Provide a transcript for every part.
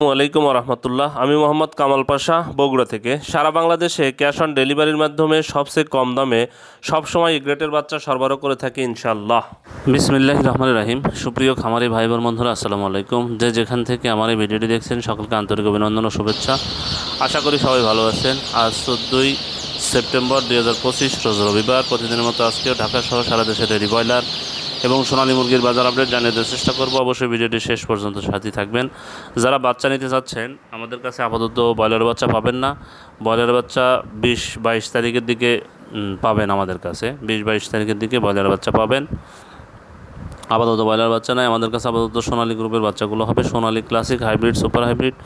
আলাইকুম রহমতুল্লাহ। আমি মোহাম্মদ কামাল পাশা, বগুড়া থেকে। সারা বাংলাদেশে ক্যাশ অন ডেলিভারির মাধ্যমে সবচেয়ে কম দামে সবসময় গ্রেটের বাচ্চা সরবরাহ করে থাকি ইনশাল্লাহ বিসমিল্লাহ রহমান রাহিম। সুপ্রিয় খামারি ভাই বোন বন্ধুরা, আসসালামু আলাইকুম। যে যেখান থেকে আমার এই ভিডিওটি দেখছেন, সকলকে আন্তরিক অভিনন্দন ও শুভেচ্ছা। আশা করি সবাই ভালো আছেন। আজ চোদ্দোই সেপ্টেম্বর দুই হাজার পঁচিশ, রোজ রবিবার। প্রতিদিনের মতো আজকেও ঢাকা সহ সারা দেশে রেডি ব্রয়লার এবং সোনালী মুরগির বাজার আপডেট জানিয়ে দেওয়ার চেষ্টা করব। অবশ্যই ভিডিওটি শেষ পর্যন্ত সাথী থাকবেন। যারা বাচ্চা নিতে চাচ্ছেন, আমাদের কাছে আপাতত ব্রয়লার বাচ্চা পাবেন না। ব্রয়লার বাচ্চা বিশ বাইশ তারিখের দিকে পাবেন আমাদের কাছে। বিশ বাইশ তারিখের দিকে ব্রয়লার বাচ্চা পাবেন। আপাতত ব্রয়লার বাচ্চা নয় আমাদের কাছে আপাতত সোনালী গ্রুপের বাচ্চাগুলো হবে। Sonali classic, hybrid, super hybrid,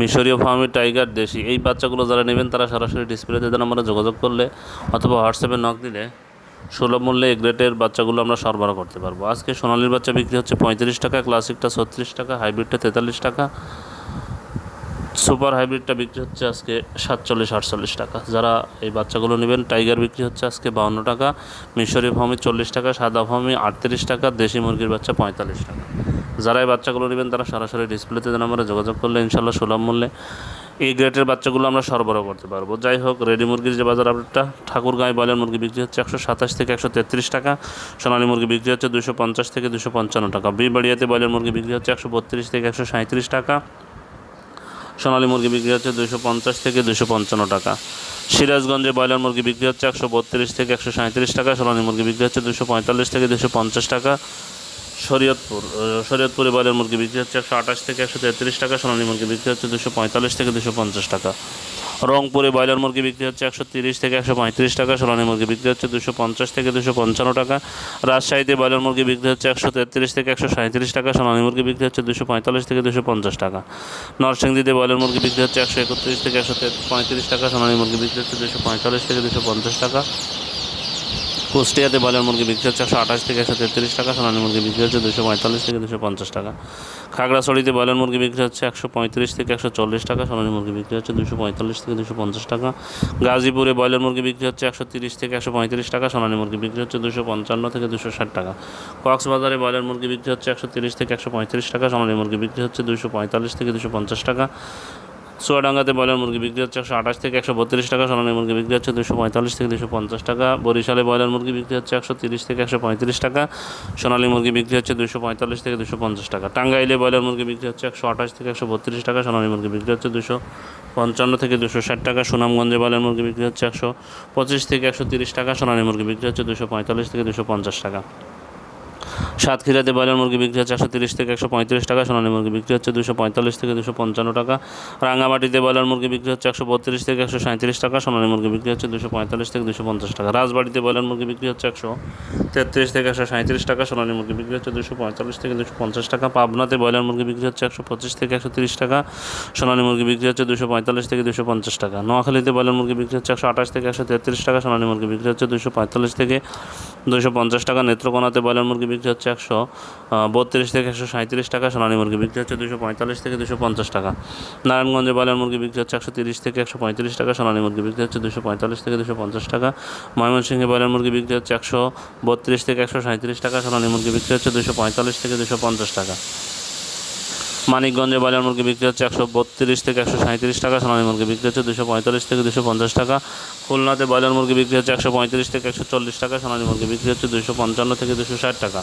মিশরীয় ফার্মি, টাইগার, দেশি। এই বাচ্চাগুলো যারা নেবেন, তারা সরাসরি ডিসপ্লেতে দেন আমরা যোগাযোগ করলে অথবা হোয়াটসঅ্যাপে নক দিলে সুলভ মূল্যে এই গ্রেটের বাচ্চাগুলো আমরা সরবরাহ করতে পারব। আজকে সোনালির বাচ্চা বিক্রি হচ্ছে পঁয়ত্রিশ টাকা ক্লাসিকটা ছত্রিশ টাকা হাইব্রিডটা তেতাল্লিশ টাকা। সুপার হাইব্রিডটা বিক্রি হচ্ছে আজকে সাতচল্লিশ, আটচল্লিশ টাকা। যারা এই বাচ্চাগুলো নেবেন টাইগার বিক্রি হচ্ছে আজকে বাউন্ন টাকা মিশরি ফার্মি চল্লিশ টাকা, সাদা ফার্মি আটত্রিশ টাকা, দেশি মুরগির বাচ্চা পঁয়তাল্লিশ টাকা। যারা এই বাচ্চাগুলো নেবেন, তারা সরাসরি ডিসপ্লেতে আমরা যোগাযোগ করলে ইনশাল্লাহ সুলভ মূল্যে এই গ্রেটের বাচ্চাগুলো আমরা সরবরাহ করতে পারব। যাই হোক রেডি মুরগির যে বাজার আপডেটটা ঠাকুরগাঁয় বয়লার মুরগি বিক্রি হচ্ছে একশো সাতাশ থেকে একশো তেত্রিশ টাকা, সোনালী মুরগি বিক্রি হচ্ছে দুশো পঞ্চাশ থেকে দুশো পঞ্চান্ন টাকা, বিবাড়িয়াতে বয়লার মুরগি বিক্রি হচ্ছে একশো বত্রিশ থেকে একশো সাঁত্রিশ টাকা, সোনালী মুরগি বিক্রি হচ্ছে দুশো পঞ্চাশ থেকে দুশো পঞ্চান্ন টাকা। সিরাজগঞ্জে ব্রয়লার মুরগি বিক্রি হচ্ছে একশো বত্রিশ থেকে একশো সাঁত্রিশ টাকা, সোনালী মুরগি বিক্রি হচ্ছে দুশো পঁয়তাল্লিশ থেকে দুশো পঞ্চাশ টাকা শরীয়তপুর শরীয়তপুরে ব্রয়লার মুরগি বিক্রি হচ্ছে একশো আঠাশ থেকে একশো তেত্রিশ টাকা, সোনালী মুরগি বিক্রি হচ্ছে দুশো পঁয়তাল্লিশ থেকে দুশো পঞ্চাশ টাকা। রংপুরে ব্রয়লার মুরগি বিক্রি হচ্ছে একশো তিরিশ থেকে একশো পঁয়ত্রিশ টাকা, সোনালী মুরগি বিক্রি হচ্ছে দুশো পঞ্চাশ থেকে দুশো পঞ্চান্ন টাকা। রাজশাহীতে ব্রয়লার মুরগি বিক্রি হচ্ছে একশো তেত্রিশ থেকে একশো সাঁত্রিশ টাকা, সোনালী মুরগি বিক্রি হচ্ছে দুশো পঁয়তাল্লিশ থেকে দুশো পঞ্চাশ টাকা। নরসিংদীতে ব্রয়লার মুরগি বিক্রি হচ্ছে একশো একত্রিশ থেকে একশো পঁয়ত্রিশ টাকা, সোনালী মুরগি বিক্রি হচ্ছে দুশো পঁয়তাল্লিশ থেকে দুশো পঞ্চাশ টাকা। কুষ্টিয়াতে ব্রয়লার মুরগি বিক্রি হচ্ছে একশো আঠাশ থেকে একশো তেত্রিশ টাকা, সোনালী মুরগি বিক্রি হচ্ছে দুশো পঁয়তাল্লিশ থেকে দুশো পঞ্চাশ টাকা। খাগড়াছড়িতে ব্রয়লার মুরগি বিক্রি হচ্ছে একশো পঁয়ত্রিশ থেকে একশো চল্লিশ টাকা, সোনালী মুরগি বিক্রি হচ্ছে দুশো পঁয়তাল্লিশ থেকে দুশো পঞ্চাশ টাকা। গাজীপুরে ব্রয়লার মুরগি বিক্রি হচ্ছে একশো তিরিশ থেকে একশো পঁয়ত্রিশ টাকা, সোনালী মুরগি বিক্রি হচ্ছে দুশো পঞ্চান্ন থেকে দুশো ষাট টাকা। কক্সবাজারে ব্রয়লার মুরগি বিক্রি হচ্ছে একশো তিরিশ থেকে একশো পঁয়ত্রিশ টাকা, সোনালী মুরগি বিক্রি হচ্ছে দুশো পঁয়তাল্লিশ থেকে দুশো পঞ্চাশ টাকা। চুয়াডাঙ্গাতে ব্রয়লার মুরগি বিক্রি হচ্ছে একশো আঠাশ থেকে একশো বত্রিশ টাকা, সোনালী মুরগি বিক্রি হচ্ছে দুশো পঁয়তাল্লিশ থেকে দুশো পঞ্চাশ টাকা, বরিশালে ব্রয়লার মুরগি বিক্রি হচ্ছে একশো তিরিশ থেকে একশো পঁয়ত্রিশ টাকা, সোনালী মুরগি বিক্রি হচ্ছে দুশো পঁয়তাল্লিশ থেকে দুশো পঞ্চাশ টাকা। টাঙ্গাইলে ব্রয়লার মুরগি বিক্রি হচ্ছে একশো আঠাশ থেকে একশো বত্রিশ টাকা, সোনালী মুরগি বিক্রি হচ্ছে দুশো পঞ্চান্ন থেকে দুশো ষাট টাকা, সুনামগঞ্জে ব্রয়লার মুরগি বিক্রি হচ্ছে একশো পঁচিশ থেকে একশো তিরিশ টাকা, সোনালী মুরগি বিক্রি হচ্ছে দুশো পঁয়তাল্লিশ থেকে দুশো পঞ্চাশ টাকা। সাতক্ষীরাতে ব্রয়লার মুরগি বিক্রি হচ্ছে একশো তিরিশ থেকে একশো পঁয়ত্রিশ টাকা সোনালী মুরগি বিক্রি হচ্ছে দুশো পঁয়তাল্লিশ থেকে দুশো পঞ্চান্ন টাকা রাঙামাটিতে ব্রয়লার মুরগি বিক্রি হচ্ছে একশো বত্রিশ থেকে একশো সাঁত্রিশ টাকা সোনালী মুরগি বিক্রি হচ্ছে দুশো পঁয়তাল্লিশ থেকে দুশো পঞ্চাশ টাকা রাজবাড়িতে ব্রয়লার মুরগি বিক্রি হচ্ছে একশো তেত্রিশ থেকে একশো সাঁত্রিশ টাকা সোনালী মুরগি বিক্রি হচ্ছে দুশো পঁয়তাল্লিশ থেকে দুশো পঞ্চাশ টাকা পাবনাতে ব্রয়লার মুরগি বিক্রি হচ্ছে একশো পঁচিশ থেকে একশো তিরিশ টাকা সোনালী মুরগি বিক্রি হচ্ছে দুশো পঁয়তাল্লিশ থেকে দুশো পঞ্চাশ টাকা নোয়াখালীতে ব্রয়লার মুরগি বিক্রি হচ্ছে একশো আঠাশ থেকে একশো তেত্রিশ টাকা সোনালী মুরগি বিক্রি হচ্ছে দুশো পঁয়তাল্লিশ থেকে দুশো পঞ্চাশ টাকা নেত্রকোনাতে ব্রয়লার মুরগি বিক্রি হচ্ছে একশো বত্রিশ থেকে একশো সাঁত্রিশ টাকা, সোনালী মুরগি বিক্রি হচ্ছে দুশো পঁয়তাল্লিশ থেকে দুশো পঞ্চাশ টাকা। নারায়ণগঞ্জে ব্রয়লার মুরগি বিক্রি হচ্ছে একশো তিরিশ থেকে একশো পঁয়ত্রিশ টাকা, সোনালী মুরগি বিক্রি হচ্ছে দুশো পঁয়তাল্লিশ থেকে দুশো পঞ্চাশ টাকা। ময়মনসিংহে ব্রয়লার মুরগি বিক্রি হচ্ছে একশো বত্রিশ থেকে একশো সাঁত্রিশ টাকা, সোনালী মুরগি বিক্রি হচ্ছে দুশো পঁয়তাল্লিশ থেকে দুশো পঞ্চাশ টাকা। মানিকগঞ্জে ব্রয়লার মুরগি বিক্রি হচ্ছে একশো বত্রিশ থেকে একশো সাঁত্রিশ টাকা, সোনালী মুরগি বিক্রি হচ্ছে দুশো পঁয়তাল্লিশ থেকে দুশো পঞ্চাশ টাকা। খুলনাতে ব্রয়লার মুরগি বিক্রি হচ্ছে একশো পঁয়ত্রিশ থেকে একশো চল্লিশ টাকা, সোনালী মুরগি বিক্রি হচ্ছে দুশো পঞ্চান্ন থেকে দুশো ষাট টাকা।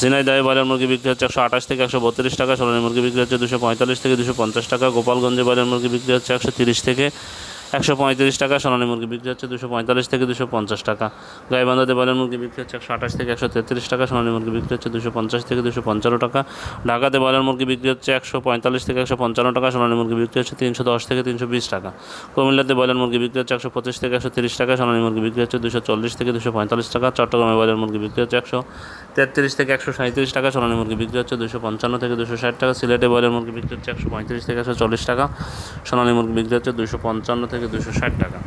ঝিনাইদহে ব্রয়লার মুরগি বিক্রি হচ্ছে একশো আঠাশ থেকে একশো বত্রিশ টাকা, সোনালী মুরগি বিক্রি হচ্ছে দুশো পঁয়তাল্লিশ থেকে দুশো পঞ্চাশ টাকা, গোপালগঞ্জে ব্রয়লার মুরগি বিক্রি হচ্ছে একশো তিরিশ থেকে একশো পঁয়ত্রিশ টাকা সোনালী মুরগি বিক্রি হচ্ছে দুশো পঁয়তাল্লিশ থেকে দুশো পঞ্চাশ টাকা গাইবান্ধাতে ব্রয়লার মুরগি বিক্রি হচ্ছে একশো আঠাশ থেকে একশো তেত্রিশ টাকা সোনালী মুরগি বিক্রি হচ্ছে দুশো পঞ্চাশ থেকে দুশো পঞ্চান্ন টাকা ঢাকাতে ব্রয়লার মুরগি বিক্রি হচ্ছে একশো পঁয়তাল্লিশ থেকে একশো পঞ্চান্ন টাকা সোনালী মুরগি বিক্রি হচ্ছে তিনশো দশ থেকে তিনশো বিশ টাকা কুমিল্লাতে ব্রয়লার মুরগি বিক্রি হচ্ছে একশো পঁচিশ থেকে একশো তিরিশ টাকা সোনালী মুরগি বিক্রি হচ্ছে দুশো চল্লিশ থেকে দুশো পঁয়তাল্লিশ টাকা চট্টগ্রামে ব্রয়লার মুরগি বিক্রি হচ্ছে একশো তেত্রিশ থেকে একশো সাঁত্রিশ টাকা সোনালী মুরগি বিক্রি হচ্ছে দুশো পঞ্চান্ন থেকে দুশো ষাট টাকা সিলেটে ব্রয়লার মুরগি বিক্রি হচ্ছে একশো পঁয়ত্রিশ থেকে একশো চল্লিশ টাকা সোনালী মুরগি বিক্রি হচ্ছে দুশো পঞ্চান্ন থেকে দুশো ষাট টাকা।